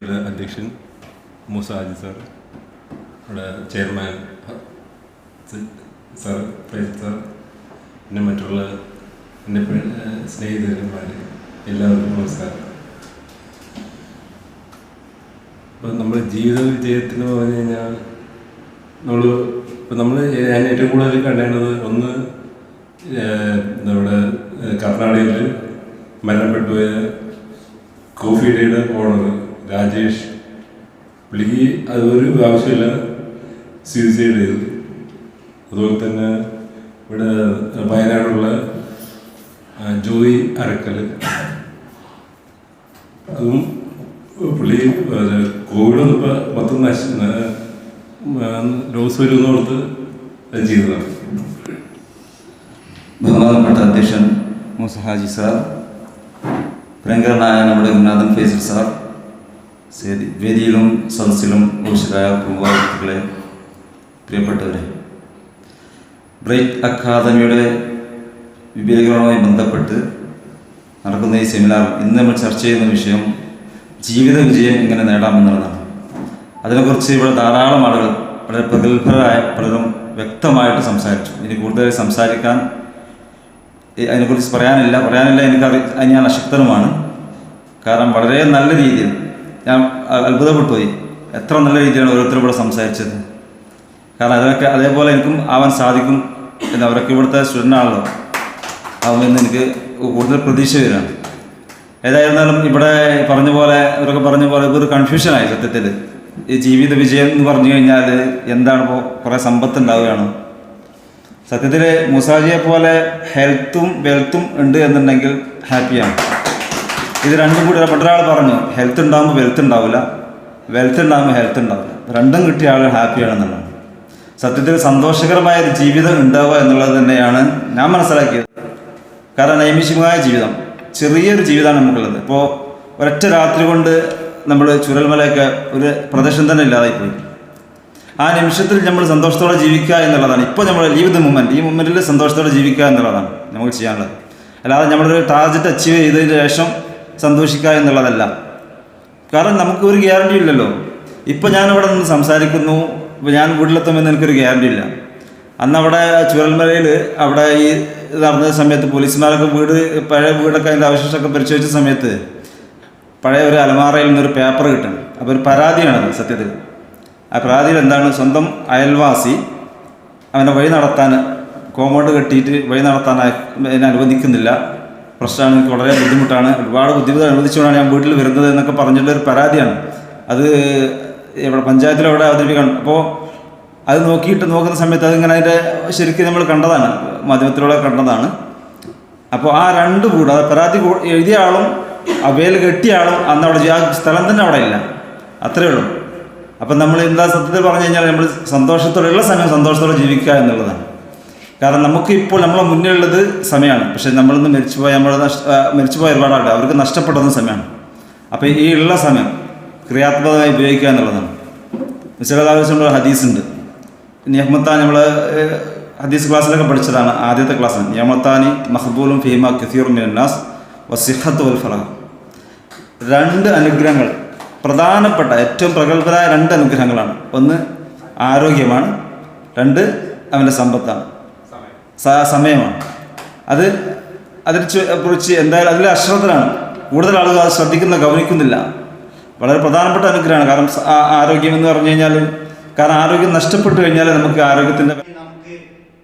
അധ്യക്ഷൻ മൂസാജി സാർ ഇവിടെ chairman sir praise sir പിന്നെ മറ്റുള്ള എന്റെ സ്നേഹിതന്മാർ എല്ലാവർക്കും നമസ്കാരം. ഇപ്പം നമ്മുടെ ജീവിത വിജയത്തിന് പറഞ്ഞു കഴിഞ്ഞാൽ നമ്മൾ ഇപ്പം നമ്മൾ ഞാൻ ഏറ്റവും കൂടുതൽ കണ്ടേണ്ടത് ഒന്ന് നമ്മുടെ കർണാടകയിൽ മരണപ്പെട്ടുപോയ കോഫി ഡേയുടെ ഓണർ രാജേഷ് പുള്ളിക്ക് അത് ഒരു ആവശ്യമില്ല സൂയിസൈഡ് ചെയ്തു അതുപോലെ തന്നെ ഇവിടെ വയനാടുള്ള ജോയി അരക്കൽ. അതും പുള്ളി കോവിഡ് ഇപ്പോൾ മൊത്തം നശ ഡോസ് വരുന്നോർത്ത് അത് ചെയ്തതാണ്. ബഹുമാനപ്പെട്ട അധ്യക്ഷൻ മുസഹാജി സാർ പ്രിയങ്കരനായ നമ്മുടെ ഗുരുനാഥൻ ഫേസിൽ സാർ വേദിയിലും സദസ്സിലും പ്രമുഖ വ്യക്തികളെ പ്രിയപ്പെട്ടവരെ ബ്രൈറ്റ് അക്കാദമിയുടെ വിപുലീകരണവുമായി ബന്ധപ്പെട്ട് നടക്കുന്ന ഈ സെമിനാർ ഇന്ന് നമ്മൾ ചർച്ച ചെയ്യുന്ന വിഷയം ജീവിത വിജയം എങ്ങനെ നേടാമെന്നുള്ളതാണ് അതിനെക്കുറിച്ച് ഇവിടെ ധാരാളം ആളുകൾ വളരെ പ്രഗത്ഭരായ പലരും വ്യക്തമായിട്ട് സംസാരിച്ചു. ഇനി കൂടുതലായി സംസാരിക്കാൻ അതിനെക്കുറിച്ച് പറയാനില്ല. പറയാനില്ല എനിക്ക് അറി ഞാൻ അശക്തനുമാണ്. കാരണം വളരെ നല്ല രീതിയിൽ ഞാൻ അത്ഭുതപ്പെട്ടുപോയി. അത്ഭുതപ്പെട്ടു പോയി എത്ര നല്ല രീതിയിലാണ് ഓരോരുത്തരും ഇവിടെ സംസാരിച്ചത്. കാരണം അതൊക്കെ അതേപോലെ എനിക്കും ആവാൻ സാധിക്കും എന്ന് അവരൊക്കെ ഇവിടുത്തെ സ്റ്റുഡന്റ് ആണല്ലോ ആവുമെന്ന് എനിക്ക് കൂടുതൽ പ്രതീക്ഷ വരികയാണ്. ഏതായിരുന്നാലും ഇവിടെ പറഞ്ഞ പോലെ ഇവരൊക്കെ പറഞ്ഞ പോലെ ഇതൊരു കൺഫ്യൂഷനായി സത്യത്തിൽ. ഈ ജീവിത വിജയം എന്ന് പറഞ്ഞു കഴിഞ്ഞാൽ എന്താണ് ഇപ്പോൾ കുറേ സമ്പത്ത് ഉണ്ടാവുകയാണ് സത്യത്തിൽ മുസാജിയെ പോലെ ഹെൽത്തും വെൽത്തും ഉണ്ട് എന്നുണ്ടെങ്കിൽ ഹാപ്പിയാണ് ഇത് രണ്ടും കൂടി മറ്റൊരാൾ പറഞ്ഞു ഹെൽത്ത് ഉണ്ടാകുമ്പോൾ വെൽത്ത് ഉണ്ടാവില്ല വെൽത്ത് ഉണ്ടാകുമ്പോൾ ഹെൽത്ത് ഉണ്ടാവില്ല രണ്ടും കിട്ടിയ ആൾ ഹാപ്പിയാണെന്നുള്ളതാണ് സത്യത്തിൽ സന്തോഷകരമായ ഒരു ജീവിതം ഉണ്ടാവുക എന്നുള്ളത് തന്നെയാണ് ഞാൻ മനസ്സിലാക്കിയത്. കാരണം നൈമിഷികമായ ജീവിതം ചെറിയൊരു ജീവിതമാണ് നമുക്കുള്ളത്. ഇപ്പോൾ ഒരൊറ്റ രാത്രി കൊണ്ട് നമ്മൾ ചുരൽമലയൊക്കെ ഒരു പ്രദേശം തന്നെ ഇല്ലാതായിപ്പോയി. ആ നിമിഷത്തിൽ നമ്മൾ സന്തോഷത്തോടെ ജീവിക്കുക എന്നുള്ളതാണ്. ഇപ്പോൾ നമ്മൾ ലീവ് ദ മൂമെന്റ് ഈ മൂമെന്റിൽ സന്തോഷത്തോടെ ജീവിക്കുക എന്നുള്ളതാണ് നമുക്ക് ചെയ്യാനുള്ളത്. അല്ലാതെ നമ്മളൊരു ടാർജറ്റ് അച്ചീവ് ചെയ്തതിന് ശേഷം സന്തോഷിക്കുക എന്നുള്ളതല്ല. കാരണം നമുക്ക് ഒരു ഗ്യാരണ്ടി ഇല്ലല്ലോ. ഇപ്പം ഞാനിവിടെ നിന്ന് സംസാരിക്കുന്നു. ഞാൻ വീട്ടിലെത്തുമെന്ന് എനിക്കൊരു ഗ്യാരണ്ടി ഇല്ല. അന്ന് അവിടെ ചുരൽമലയിൽ അവിടെ ഈ നടന്ന സമയത്ത് പോലീസുമാരൊക്കെ വീട് പഴയ വീടൊക്കെ അതിന്റെ അവശേഷമൊക്കെ പരിശോധിച്ച സമയത്ത് പഴയ ഒരു അലമാറയിൽ നിന്നൊരു പേപ്പർ കിട്ടും. അപ്പോൾ ഒരു പരാതിയാണത് സത്യത്തിൽ. ആ പരാതിയിൽ എന്താണ്? സ്വന്തം അയൽവാസി അവനെ വഴി നടത്താൻ കോമ്പൗണ്ട് കെട്ടിയിട്ട് വഴി നടത്താൻ അനുവദിക്കുന്നില്ല. പ്രശ്നമാണ് എനിക്ക് വളരെ ബുദ്ധിമുട്ടാണ്. ഒരുപാട് ബുദ്ധിമുട്ട് അനുവദിച്ചുകൊണ്ടാണ് ഞാൻ വീട്ടിൽ വരുന്നത് എന്നൊക്കെ പറഞ്ഞിട്ടുള്ള ഒരു പരാതിയാണ്. അത് ഇവിടെ പഞ്ചായത്തിലവിടെ അവതരിപ്പിക്കണം. അപ്പോൾ അത് നോക്കിയിട്ട് നോക്കുന്ന സമയത്ത് അതിങ്ങനെ അതിന്റെ ശരിക്കും നമ്മൾ കണ്ടതാണ് മാധ്യമത്തിലൂടെ കണ്ടതാണ്. അപ്പോൾ ആ രണ്ട് കൂടെ അത് പരാതി എഴുതിയ ആളും അവയിൽ കെട്ടിയ ആളും അന്ന് അവിടെ ആ സ്ഥലം തന്നെ അവിടെ ഇല്ല. അത്രയേ ഉള്ളൂ. അപ്പം നമ്മൾ എന്താ സത്യത്തിൽ പറഞ്ഞു കഴിഞ്ഞാൽ നമ്മൾ സന്തോഷത്തോടെയുള്ള സമയം സന്തോഷത്തോടെ ജീവിക്കുക എന്നുള്ളതാണ്. കാരണം നമുക്ക് ഇപ്പോൾ നമ്മളെ മുന്നിലുള്ളത് സമയമാണ്. പക്ഷേ നമ്മളിന്ന് മരിച്ചുപോയ ആ, മരിച്ചുപോയ ഒരുപാട് ആളുകൾ അവർക്ക് നഷ്ടപ്പെടുന്ന സമയമാണ്. അപ്പോൾ ഈ ഉള്ള സമയം ക്രിയാത്മകമായി ഉപയോഗിക്കുക എന്നുള്ളതാണ്. മിസ്ലാവശ്യമുള്ള ഹദീസ് ഉണ്ട് നിയമത്താൻ നമ്മൾ ഹദീസ് ക്ലാസ്സിലൊക്കെ പഠിച്ചതാണ് ആദ്യത്തെ ക്ലാസ് നിയമത്താനി മഹബൂലും ഫീമ കസീർ മിനാസ് വസിഹത്ത് വൽ ഫലാഹ് രണ്ട് അനുഗ്രഹങ്ങൾ പ്രധാനപ്പെട്ട ഏറ്റവും പ്രഗത്ഭരായ രണ്ട് അനുഗ്രഹങ്ങളാണ്. ഒന്ന് ആരോഗ്യമാണ് രണ്ട് അവന്റെ സമ്പത്താണ്. സമയമാണ്. അത് അതിനെ ചു- കുറിച്ച് എന്തായാലും അതിലെ അശ്രദ്ധനാണ് കൂടുതൽ ആളുകൾ അത് ശ്രദ്ധിക്കുന്ന ഗൗനിക്കുന്നില്ല. വളരെ പ്രധാനപ്പെട്ട അനുഗ്രഹമാണ്. കാരണം ആരോഗ്യം എന്ന് പറഞ്ഞു കഴിഞ്ഞാൽ കാരണം ആരോഗ്യം നഷ്ടപ്പെട്ടു കഴിഞ്ഞാൽ നമുക്ക് ആരോഗ്യത്തിന്റെ നമുക്ക്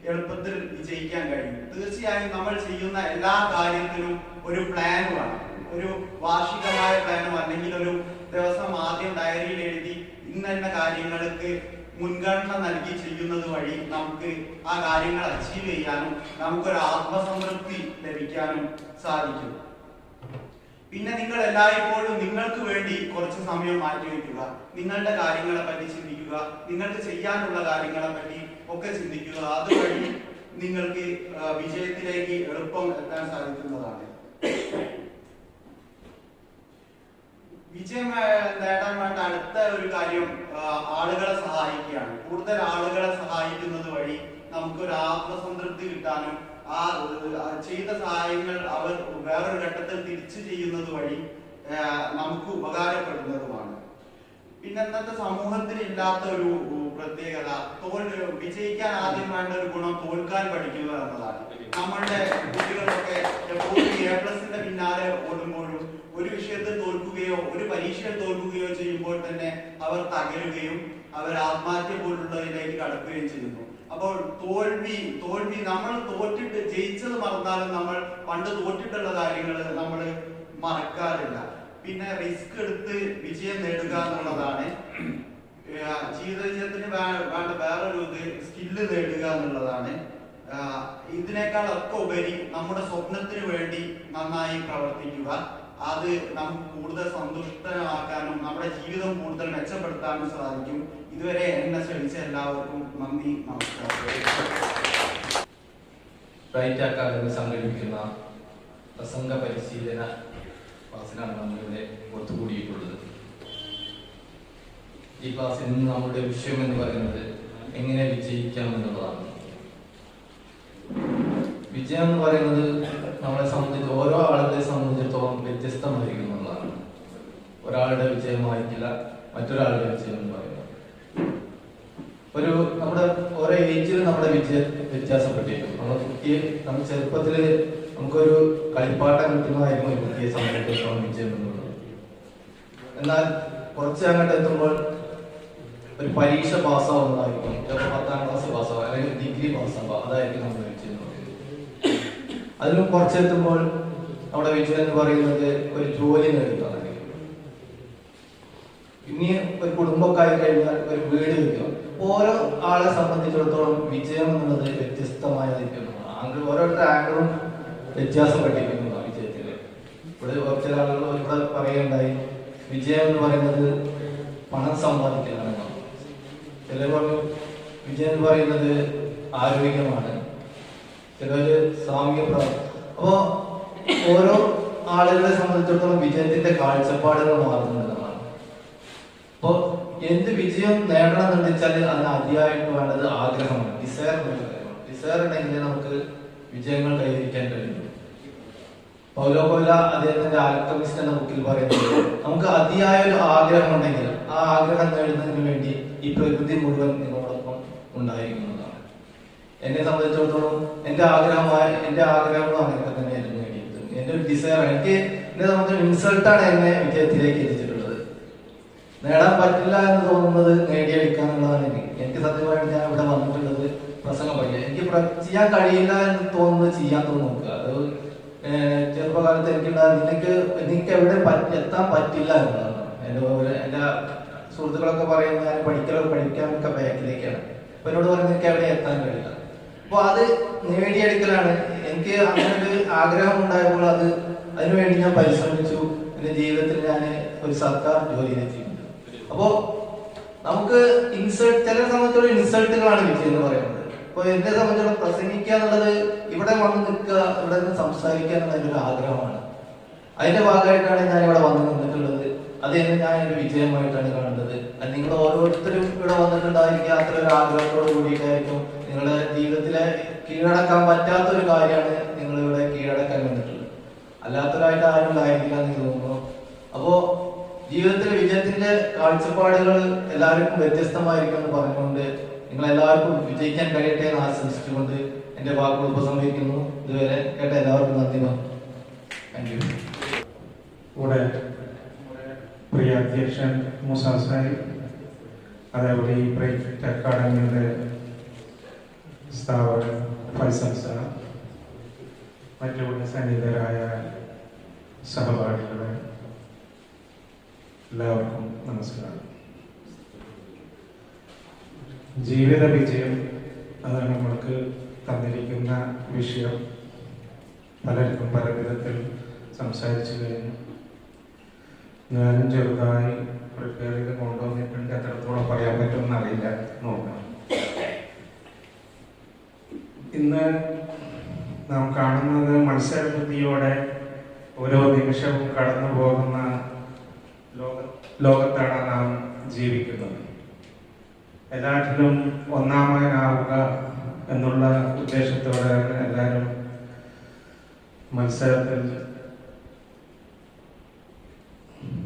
എളുപ്പത്തിൽ വിജയിക്കാൻ കഴിയും. തീർച്ചയായും നമ്മൾ ചെയ്യുന്ന എല്ലാ കാര്യത്തിനും ഒരു പ്ലാൻ വേണം. ഒരു വാർഷികമായ പ്ലാനും അല്ലെങ്കിൽ ഒരു ദിവസം ആദ്യം ഡയറിയിൽ എഴുതി ഇന്ന കാര്യങ്ങൾക്ക് മുൻഗണന നൽകി ചെയ്യുന്നത് വഴി നമുക്ക് ആ കാര്യങ്ങൾ അച്ചീവ് ചെയ്യാനും നമുക്കൊരു ആത്മസംതൃപ്തി ലഭിക്കാനും സാധിക്കും. പിന്നെ നിങ്ങൾ എല്ലായ്പ്പോഴും നിങ്ങൾക്ക് വേണ്ടി കുറച്ച് സമയം മാറ്റി മാറ്റിവെക്കുക നിങ്ങളുടെ കാര്യങ്ങളെ പറ്റി ചിന്തിക്കുക. നിങ്ങൾക്ക് ചെയ്യാനുള്ള കാര്യങ്ങളെ പറ്റി ഒക്കെ ചിന്തിക്കുക. അതുവഴി നിങ്ങൾക്ക് വിജയത്തിലേക്ക് എളുപ്പം എത്താൻ സാധിക്കുന്നതാണ്. വിജയം നേടാൻ വേണ്ട അടുത്ത ഒരു കാര്യം ആളുകളെ സഹായിക്കുകയാണ് കൂടുതൽ ആളുകളെ സഹായിക്കുന്നത് വഴി നമുക്കൊരു ആത്മസംതൃപ്തി കിട്ടാനും ആ ചെയ്ത സഹായങ്ങൾ അവർ വേറൊരു ഘട്ടത്തിൽ തിരിച്ചു ചെയ്യുന്നത് വഴി നമുക്ക് ഉപകാരപ്പെടുന്നതുമാണ്. പിന്നെ ഇന്നത്തെ സമൂഹത്തിൽ ഇല്ലാത്ത ഒരു പ്രത്യേകത തോൽ വിജയിക്കാൻ ആദ്യം വേണ്ട ഒരു ഗുണം തോൽക്കാൻ പഠിക്കുക എന്നതാണ്. നമ്മളുടെ കുട്ടികളൊക്കെ എപ്പോഴും എ പ്ലസിന്റെ പിന്നാലെ ഓടുമ്പോഴും ഒരു വിഷയത്തിൽ തോൽക്കുകയോ ഒരു പരീക്ഷയിൽ തോൽക്കുകയോ ചെയ്യുമ്പോൾ തന്നെ അവർ തകരുകയും അവർ ആത്മഹത്യ പോലുള്ളതിലേക്ക് കടക്കുകയും ചെയ്യുന്നു. അപ്പോൾ തോൽവി തോൽവി നമ്മൾ തോറ്റിട്ട് ജയിച്ചത് മറന്നാലും നമ്മൾ പണ്ട് തോറ്റിട്ടുള്ള കാര്യങ്ങൾ നമ്മൾ മറക്കാറില്ല. പിന്നെ റിസ്ക് എടുത്ത് വിജയം നേടുക എന്നുള്ളതാണ്. ജീവിതത്തിന് വേണ്ട വേറൊരു ഇത് സ്കില്ല് നേടുക എന്നുള്ളതാണ്. ഇതിനേക്കാൾ ഒക്കെ ഉപരി നമ്മുടെ സ്വപ്നത്തിന് വേണ്ടി നന്നായി പ്രവർത്തിക്കുക. അത് നമുക്ക് കൂടുതൽ സന്തുഷ്ടമാക്കാനും നമ്മുടെ ജീവിതം കൂടുതൽ മെച്ചപ്പെടുത്താനും സാധിക്കും. ഇതുവരെ എന്നെ ശ്രമിച്ച എല്ലാവർക്കും നന്ദി നമസ്കാരം. സംഘടിപ്പിക്കുന്ന പ്രസംഗ പരിശീലന ക്ലാസ്സിലാണ് നമ്മളിവിടെ ഒത്തുകൂടിയിട്ടുള്ളത്. ഈ ക്ലാസ്സിൽ നിന്ന് നമ്മുടെ വിഷയം എന്ന് പറയുന്നത് എങ്ങനെ വിജയിക്കാം എന്നുള്ളതാണ്. വിജയം എന്ന് പറയുന്നത് നമ്മളെ സംബന്ധിച്ച് ഓരോ ആളുകളെ സംബന്ധിച്ചിടത്തോളം വ്യത്യസ്തമായിരിക്കും എന്നുള്ളതാണ്. ഒരാളുടെ വിജയമായിരിക്കില്ല മറ്റൊരാളുടെ വിജയം എന്ന് പറയുന്നത്. ഒരു നമ്മുടെ ഓരോ ഏജിൽ നമ്മുടെ വിജയ വ്യത്യാസപ്പെട്ടിരിക്കും. നമ്മുടെ കുട്ടിയെ നമ്മൾ ചെറുപ്പത്തിൽ നമുക്കൊരു കളിപ്പാട്ടം കിട്ടുന്നതായിരിക്കും ഒരു കുട്ടിയെ സംബന്ധിച്ചിടത്തോളം വിജയം എന്നുള്ളത്. എന്നാൽ കുറച്ച് അങ്ങോട്ട് എത്തുമ്പോൾ ഒരു പരീക്ഷ പാസ്സാവുന്നതായിരിക്കും. ചിലപ്പോൾ പത്താം ക്ലാസ് പാസ്സാവുക അല്ലെങ്കിൽ ഡിഗ്രി പാസ്സാവുക അതായിരിക്കും നമ്മുടെ അതിലും കുറച്ചെത്തുമ്പോൾ നമ്മുടെ വിജയൻ പറയുന്നത് ഒരു ജോലി നേടുന്നതായിരിക്കും ഇനി ഒരു കുടുംബമൊക്കെ ആയി കഴിഞ്ഞാൽ ഒരു വീട് വെക്കുക ഓരോ ആളെ സംബന്ധിച്ചിടത്തോളം വിജയം എന്നുള്ളത് വ്യത്യസ്തമായിരിക്കും ആംഗിൾ ഓരോരുത്തരുടെ ആംഗിളും വ്യത്യാസം വ്യത്യാസപ്പെട്ടിരിക്കുന്നു വിജയത്തിൽ ഇവിടെ ചില ആളുകൾ ഇവിടെ പറയുകയുണ്ടായി. വിജയം എന്ന് പറയുന്നത് പണം സമ്പാദിക്കലാണ്. ചിലർ പറഞ്ഞു വിജയം എന്ന് പറയുന്നത് ആരോഗ്യമാണ്. ചിലര് സാമൂഹ്യ പ്രവർത്തനം. അപ്പോ ഓരോ ആളുകളെ സംബന്ധിച്ചിടത്തോളം വിജയത്തിന്റെ കാഴ്ചപ്പാടുകൾ മാറുന്നുണ്ടെന്നാണ് അപ്പോ എന്ത് വിജയം നേടണം എന്ന് വെച്ചാൽ അതിന് അതിയായിട്ട് വേണ്ടത് ആഗ്രഹമാണ് ഡിസയർ ഡിസയർ ഉണ്ടെങ്കിൽ നമുക്ക് വിജയങ്ങൾ കൈവരിക്കാൻ കഴിയും പൗലോ പൗല അദ്ദേഹത്തിന്റെ ആൽക്കമിസ്റ്റ് എന്ന ബുക്കിൽ പറയുന്നത് നമുക്ക് അതിയായ ഒരു ആഗ്രഹം ഉണ്ടെങ്കിൽ ആ ആഗ്രഹം നേടുന്നതിന് വേണ്ടി ഈ പ്രകൃതി മുഴുവൻ നിങ്ങളോടൊപ്പം ഉണ്ടായിരിക്കുന്നതാണ് എന്നെ സംബന്ധിച്ചിടത്തോളം എന്റെ ആഗ്രഹമായ എന്റെ ആഗ്രഹങ്ങളും അങ്ങനെയൊക്കെ തന്നെയായിരുന്നു നേടിയത്. എന്റെ ഒരു ഡിസയർ എനിക്ക് എന്നെ സംബന്ധിച്ച് ഇൻസൾട്ടാണ് എന്നെ വിജയത്തിലേക്ക് എത്തിച്ചിട്ടുള്ളത്. നേടാൻ പറ്റില്ല എന്ന് തോന്നുന്നത് നേടിയെടുക്കാനുള്ളതാണ് എനിക്ക് എനിക്ക് സത്യമായിട്ട് ഞാൻ ഇവിടെ വന്നിട്ടുള്ളത് പ്രസംഗം പഠിക്കുക. എനിക്ക് ചെയ്യാൻ കഴിയില്ല എന്ന് തോന്നുന്നത് ചെയ്യാൻ തോന്നുന്നു അത് ചെറുപ്പകാലത്ത് എനിക്കുണ്ടായ നിനക്ക് നിനക്ക് എവിടെ എത്താൻ പറ്റില്ല എന്നുള്ളതാണ്. എന്റെ പോലെ എന്റെ സുഹൃത്തുക്കളൊക്കെ പറയുന്നത് ഞാൻ പഠിക്കലൊക്കെ പഠിക്കാനൊക്കെ ബാക്കിലേക്കാണ് അപ്പൊ എന്നോട് പറയുന്നത് എനിക്ക് എവിടെ എത്താൻ കഴിയില്ല? അപ്പൊ അത് നേടിയെടുക്കലാണ്. എനിക്ക് അങ്ങനെ ആഗ്രഹം ഉണ്ടായപ്പോൾ അത് അതിനുവേണ്ടി ഞാൻ പരിശ്രമിച്ചു. എന്റെ ജീവിതത്തിൽ ഞാൻ ഒരു സർക്കാർ ജോലി ജോലിയിലെത്തി അപ്പോ നമുക്ക് ഇൻസൾട്ട് ചില സംബന്ധിച്ചോളം ഇൻസൾട്ടുകളാണ് വിജയം എന്ന് പറയുന്നത്. അപ്പോൾ എന്നെ സംബന്ധിച്ചോളം പ്രസംഗിക്കുക എന്നുള്ളത് ഇവിടെ വന്ന് നിൽക്കുക ഇവിടെ നിന്ന് സംസാരിക്കുക എന്നുള്ള ഒരു ആഗ്രഹമാണ്. അതിന്റെ ഭാഗമായിട്ടാണ് ഞാൻ ഇവിടെ വന്ന് നിന്നിട്ടുള്ളത്. അത് തന്നെ ഞാൻ ഒരു വിജയമായിട്ടാണ് കാണുന്നത്. നിങ്ങൾ ഓരോരുത്തരും ഇവിടെ വന്നിട്ടുണ്ടായിരിക്കുക അത്ര ഒരു ആഗ്രഹത്തോട് കൂടിയിട്ടായിരിക്കും നിങ്ങളുടെ ജീവിതത്തിലെ കീഴടക്കാൻ പറ്റാത്ത ഒരു കാര്യമാണ് നിങ്ങൾ ഇവിടെ കീഴടക്കാൻ വന്നിട്ടുള്ളത്. അല്ലാത്തവരായിട്ട് ആരും ഉണ്ടായിരിക്കില്ല എന്ന് തോന്നുന്നു. അപ്പോ ജീവിതത്തിലെ വിജയത്തിന്റെ കാഴ്ചപ്പാടുകൾ എല്ലാവർക്കും വ്യത്യസ്തമായിരിക്കും എന്ന് പറഞ്ഞുകൊണ്ട് നിങ്ങൾ എല്ലാവർക്കും വിജയിക്കാൻ കഴിയട്ടെ എന്ന് ആശംസിച്ചുകൊണ്ട് എന്റെ വാക്കുകൾ ഉപസംഹരിക്കുന്നു. ഇതുവരെ കേട്ട എല്ലാവർക്കും നന്ദി താങ്ക് പ്രിയ അധ്യക്ഷൻ മൂസ സാഹിബ് അതേപോലെ ഈ പ്രൈവറ്റ് അക്കാഡമിയുടെ സ്ഥാപകൻ ഫൈസൽ സാർ മറ്റുള്ള സന്നിധരായ സഹപാഠികളെ എല്ലാവർക്കും നമസ്കാരം. ജീവിത വിജയം അത് നമ്മൾക്ക് തന്നിരിക്കുന്ന വിഷയം. പലർക്കും പല വിധത്തിൽ സംസാരിച്ചു കഴിഞ്ഞു. ഞാനും ചെറുതായി പ്രിപ്പയർ ചെയ്ത് കൊണ്ടുവന്നിട്ടുണ്ട്. എത്രത്തോളം പറയാൻ പറ്റുമെന്നറിയില്ല നോക്കാം. ഇന്ന് നാം കാണുന്നത് മത്സരബുദ്ധിയോടെ ഓരോ നിമിഷവും കടന്നു പോകുന്ന ലോക ലോകത്താണ് നാം ജീവിക്കുന്നത്. എല്ലാറ്റിലും ഒന്നാമനാവുക എന്നുള്ള ഉദ്ദേശത്തോടെയാണ് എല്ലാവരും മത്സരത്തിൽ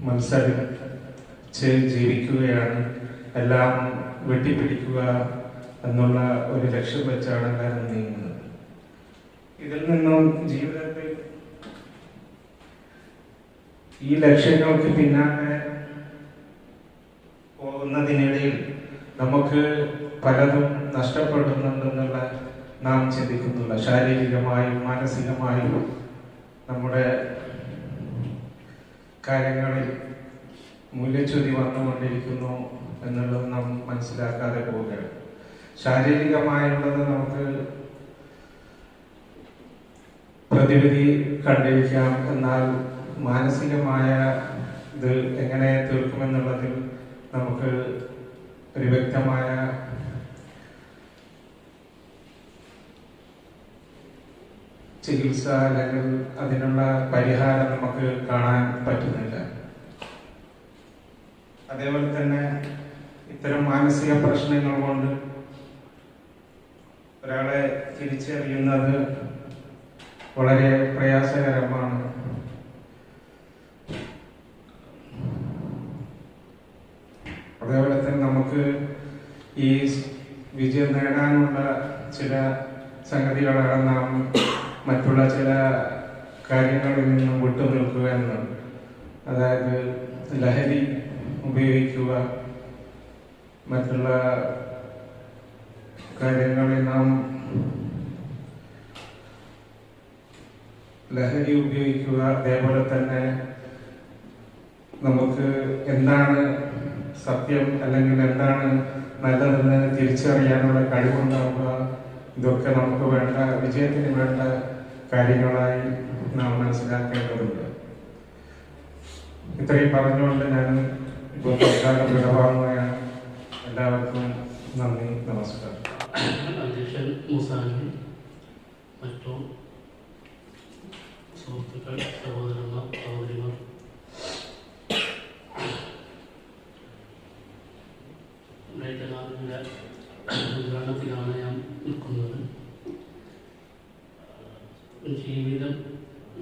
മത്സരിച്ച് ജീവിക്കുകയാണ്. എല്ലാം വെട്ടിപ്പിടിക്കുക എന്നുള്ള ഒരു ലക്ഷ്യം വെച്ചാണ് എല്ലാവരും നീങ്ങുന്നത്. ഇതിൽ നിന്നും ജീവിതത്തിൽ ഈ ലക്ഷ്യങ്ങൾക്ക് പിന്നാലെ പോകുന്നതിനിടയിൽ നമുക്ക് പലതും നഷ്ടപ്പെടുന്നുണ്ടെന്നുള്ള നാം ചിന്തിക്കുന്നുള്ള ശാരീരികമായും മാനസികമായും നമ്മുടെ കാര്യങ്ങളിൽ മൂല്യച്യുതി വന്നുകൊണ്ടിരിക്കുന്നു എന്നുള്ളത് നാം മനസ്സിലാക്കാതെ പോവുകയാണ്. ശാരീരികമായുള്ളത് നമുക്ക് പ്രതിവിധി കണ്ടിരിക്കാം. എന്നാൽ മാനസികമായ ഇത് എങ്ങനെ തീർക്കുമെന്നുള്ളതിൽ നമുക്ക് ഒരു വ്യക്തമായ ചികിത്സ അല്ലെങ്കിൽ അതിനുള്ള പരിഹാരം നമുക്ക് കാണാൻ പറ്റുന്നില്ല. അതേപോലെ തന്നെ ഇത്തരം മാനസിക പ്രശ്നങ്ങൾ കൊണ്ട് ഒരാളെ തിരിച്ചറിയുന്നത് വളരെ പ്രയാസകരമാണ്. അതേപോലെ തന്നെ നമുക്ക് ഈ വിജയം നേടാനുള്ള ചില സംഗതികളാണ് നാം മറ്റുള്ള ചില കാര്യങ്ങളിൽ നിന്നും വിട്ടുനിൽക്കുക എന്നത്. അതായത് ലഹരി ഉപയോഗിക്കുക മറ്റുള്ള കാര്യങ്ങളിൽ നാം ലഹരി ഉപയോഗിക്കുക അതേപോലെ തന്നെ നമുക്ക് എന്താണ് സത്യം അല്ലെങ്കിൽ എന്താണ് നല്ലതെന്ന് തിരിച്ചറിയാനുള്ള കഴിവുണ്ടാവുക ഇതൊക്കെ നമുക്ക് വേണ്ട വിജയത്തിന് വേണ്ട കാര്യങ്ങളായി നാം മനസ്സിലാക്കേണ്ടതുണ്ട്. ഇത്രയും പറഞ്ഞുകൊണ്ട് ഞാൻ ഇപ്പോൾ വിടവാങ്ങുകയാണ് എല്ലാവർക്കും നന്ദി നമസ്കാരം. അധ്യക്ഷൻ മുസാനി മറ്റു സുഹൃത്തുക്കൾ സഹോദരന്മാർ സഹോദരിമാർ. ഉദ്ഘാടനത്തിലാണ് ഞാൻ നിൽക്കുന്നത്. ജീവിതം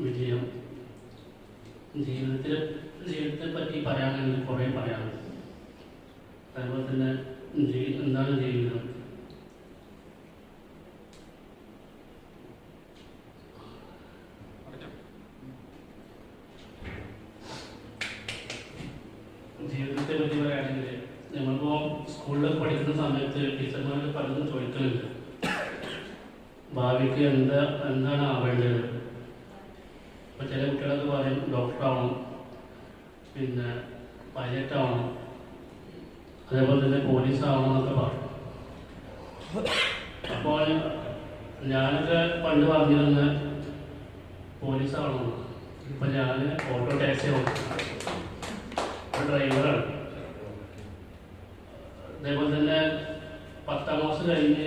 വിജയം. ജീവിതത്തിൽ ജീവിതത്തെ പറ്റി പറയാനാണെങ്കിൽ കുറേ പറയാനുണ്ട്. അതുപോലെ തന്നെ എന്താണ് ജീവിതം ജീവിതത്തെ പറ്റി പറയുകയാണെങ്കിൽ നമ്മളിപ്പോൾ സ്കൂളിലൊക്കെ പഠിക്കുന്ന സമയത്ത് ടീച്ചർമാരൊക്കെ പലതും ചോദിക്കലുണ്ട് ഭാവിക്ക് എന്താ എന്താണ് ആവേണ്ടത് ഇപ്പോൾ ചില കുട്ടികളൊക്കെ പറയും ഡോക്ടർ ആവണം പിന്നെ പൈലറ്റ് ആവണം അതേപോലെ പറഞ്ഞു അപ്പോൾ ഞാനൊക്കെ പണ്ട് പറഞ്ഞിരുന്ന പോലീസ് ആവണം ഇപ്പം ഞാൻ ഓട്ടോ ടാക്സി ഡ്രൈവറാണ്. അതേപോലെ തന്നെ പത്താം ക്ലാസ് കഴിഞ്ഞ്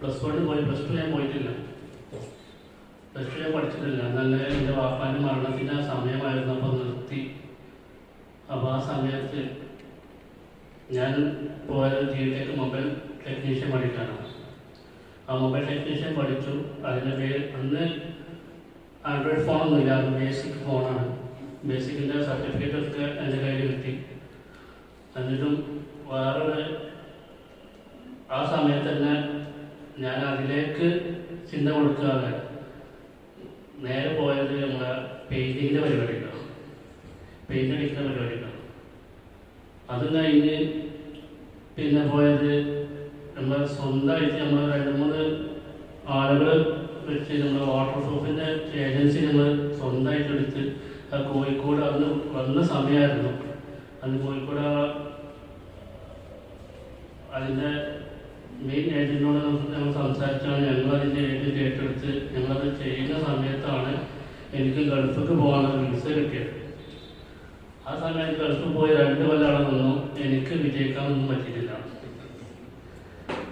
പ്ലസ് വണ്ണിൽ പോയി. പ്ലസ് ടു ഞാൻ പോയിട്ടില്ല. പ്ലസ് ടു ഞാൻ പഠിച്ചിട്ടില്ല. നല്ല എന്റെ വാപ്പാന്റെ മരണത്തിന്റെ ആ സമയമായിരുന്നു. സമയമായിരുന്നപ്പോൾ നിർത്തി. അപ്പോൾ ആ സമയത്ത് ഞാൻ പോയത് ജിയിലേക്ക് മൊബൈൽ ടെക്നീഷ്യൻ പഠിക്കാനാണ്. ആ മൊബൈൽ ടെക്നീഷ്യൻ പഠിച്ചു. അതിന്റെ പേര് അന്ന് ആൻഡ്രോയിഡ് ഫോണൊന്നും ഇല്ല അത് ബേസിക് ഫോണാണ്. ബേസിക്കിന്റെ സർട്ടിഫിക്കറ്റ് ഒക്കെ എന്റെ കയ്യിൽ കിട്ടി. എന്നിട്ടും വേറൊരു ആ സമയത്ത് തന്നെ ഞാൻ അതിലേക്ക് ചിന്ത കൊടുക്കാതെ നേരെ പോയത് നമ്മളെ പെയിന്റിങ്ങിന്റെ പരിപാടിക്കാണ് പെയിന്റ് അടിക്കുന്ന പരിപാടിക്കാണ് അത് കഴിഞ്ഞ് പിന്നെ പോയത് നമ്മൾ സ്വന്തമായിട്ട് നമ്മൾ രണ്ട് മൂന്ന് ആളുകൾ വെച്ച് നമ്മൾ വാട്ടർ പ്രൂഫിന്റെ ഏജൻസി നമ്മൾ സ്വന്തമായിട്ട് എടുത്ത് ആ കോഴിക്കോട് അന്ന് വന്ന സമയമായിരുന്നു അന്ന് കോഴിക്കോട് അതിന്റെ മെയിൻ ഏജന്റിനോട് ഞങ്ങൾ സംസാരിച്ചാണ് ഞങ്ങൾ അതിന്റെ ഏജന്റ് ഏറ്റെടുത്ത് ഞങ്ങളത് ചെയ്യുന്ന സമയത്താണ് എനിക്ക് ഗൾഫിക്ക് പോകാനുള്ള വിസ കിട്ടിയത്. ആ സമയത്ത് ഗൾഫിൽ പോയി രണ്ട് കൊല്ലം അവിടെ നിന്നു. എനിക്ക് വിജയിക്കാനൊന്നും പറ്റിയിട്ടില്ല.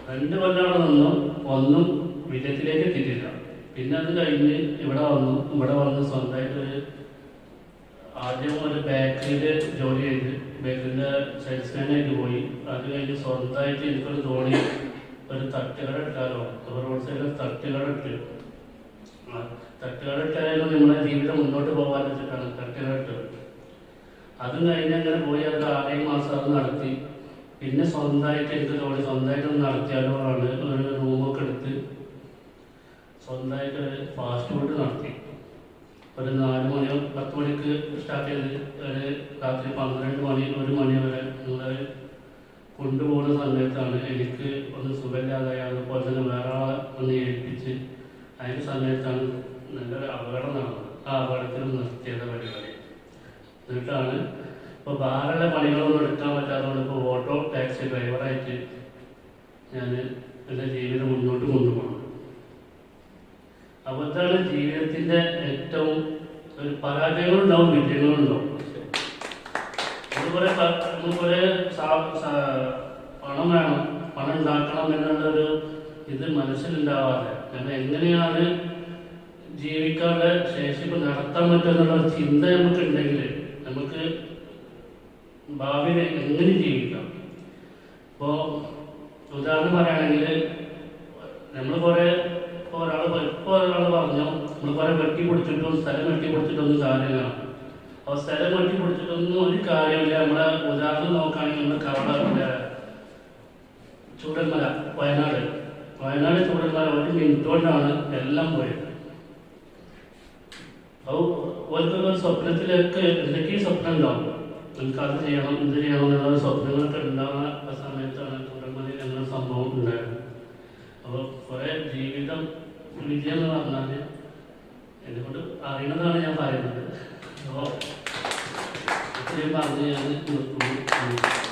രണ്ട് കൊല്ലം അവിടെ നിന്നു. ഒന്നും വിജയത്തിലേക്ക് എത്തിയിട്ടില്ല. പിന്നെ അത് കഴിഞ്ഞ് ഇവിടെ വന്നു. ഇവിടെ വന്ന് സ്വന്തമായിട്ട് ഒരു ആദ്യം ഒരു ബേക്കറിയിൽ ജോലി ചെയ്ത് ബേക്കറിന്റെ സെയിൽസ്മാനായിട്ട് പോയി. അത് കഴിഞ്ഞ് സ്വന്തമായിട്ട് എനിക്കൊരു തോണി ഒരു തട്ടുകട ഇട്ടാലോ? റോഡ് സൈഡിൽ തട്ടുകട ഇട്ട്. തട്ടുകട ഇട്ടായാലും നിങ്ങളെ ജീവിതം മുന്നോട്ട് പോകാൻ വെച്ചിട്ടാണ് തട്ടുകട ഇട്ടത്. അതും കഴിഞ്ഞ് അങ്ങനെ പോയി അത് ആറേ മാസം അത് നടത്തി. പിന്നെ സ്വന്തമായിട്ട് എടുത്ത് ജോലി സ്വന്തമായിട്ട് ഒന്ന് നടത്തിയാലോടാണ് ഒരു റൂമൊക്കെ എടുത്ത് സ്വന്തമായിട്ട് ഒരു ഫാസ്റ്റ് ഫുഡ് നടത്തി. ഒരു നാല് മണിയോ പത്ത് മണിക്ക് സ്റ്റാർട്ട് ചെയ്ത് ഒരു രാത്രി പന്ത്രണ്ട് മണി ഒരു മണി വരെ ഞങ്ങൾ കൊണ്ടുപോകുന്ന സമയത്താണ് എനിക്ക് ഒന്ന് സുഖമില്ലാതായി അതുപോലെ തന്നെ വേറെ ആളെ ഒന്ന് ഏൽപ്പിച്ച് അതിന്റെ സമയത്താണ് നല്ലൊരു അപകടം നടന്നത്. ആ അപകടത്തിൽ നിർത്തിയത് പരിപാടി. എന്നിട്ടാണ് ഇപ്പോൾ ബാറുള്ള പണികളൊന്നും എടുക്കാൻ പറ്റാത്തതുകൊണ്ട് ഇപ്പോൾ ഓട്ടോ ടാക്സി ഡ്രൈവറായിട്ട് ഞാൻ എന്റെ ജീവിതം മുന്നോട്ട് കൊണ്ടുപോകണം. അപ്പോൾ ഇതാണ് ജീവിതത്തിന്റെ ഏറ്റവും ഒരു പരാജയങ്ങളുണ്ടാവും വിജയങ്ങളുണ്ടാവും. അതുപോലെ സാ- പണം വേണം പണം ഉണ്ടാക്കണം എന്നുള്ളൊരു ഇത് മനസ്സിലുണ്ടാവാതെ കാരണം എങ്ങനെയാണ് ജീവിക്കാനുള്ള ശേഷിപ്പ് നടത്താൻ പറ്റുമെന്നുള്ള ചിന്ത നമുക്ക് ഉണ്ടെങ്കിൽ ഭാവിയിൽ എങ്ങനെ ജീവിക്കാം? ഇപ്പോൾ ഉദാഹരണം പറയുകയാണെങ്കിൽ നമ്മൾ കുറേ ഇപ്പോൾ ഒരാൾ ഇപ്പോൾ ഒരാൾ പറഞ്ഞു നമ്മൾ കുറേ വെട്ടി പിടിച്ചിട്ടും സ്ഥലം വെട്ടി പിടിച്ചിട്ടൊന്നും കാര്യമില്ല അപ്പോൾ സ്ഥലം വെട്ടി പിടിച്ചിട്ടൊന്നും ഒരു കാര്യമില്ല. നമ്മളെ ഉദാഹരണം നോക്കുകയാണെങ്കിൽ നമ്മൾ കവള ചൂടന്മല വയനാട്. വയനാട് ചൂടന്മല ഒരു മിനിറ്റോണ്ടാണ് എല്ലാം പോയത്. അപ്പോൾ ഓരോ സ്വപ്നത്തിലൊക്കെ എന്തൊക്കെയും സ്വപ്നം ഉണ്ടാവും അത് ചെയ്യണം ഇത് ചെയ്യണം എന്നുള്ള സ്വപ്നങ്ങളൊക്കെ ഉണ്ടാകുന്ന സമയത്താണ് ചൂടന്മലയിൽ എന്ന സംഭവം ഉണ്ടായത്. അപ്പോൾ കുറേ ജീവിതം വിജയം എന്ന് പറഞ്ഞാൽ എന്നെ കൊണ്ട് അറിയണതാണ് ഞാൻ പറയുന്നത്. അപ്പോൾ ഇത്രയും പറഞ്ഞ് ഞാൻ നിർത്തുന്നു.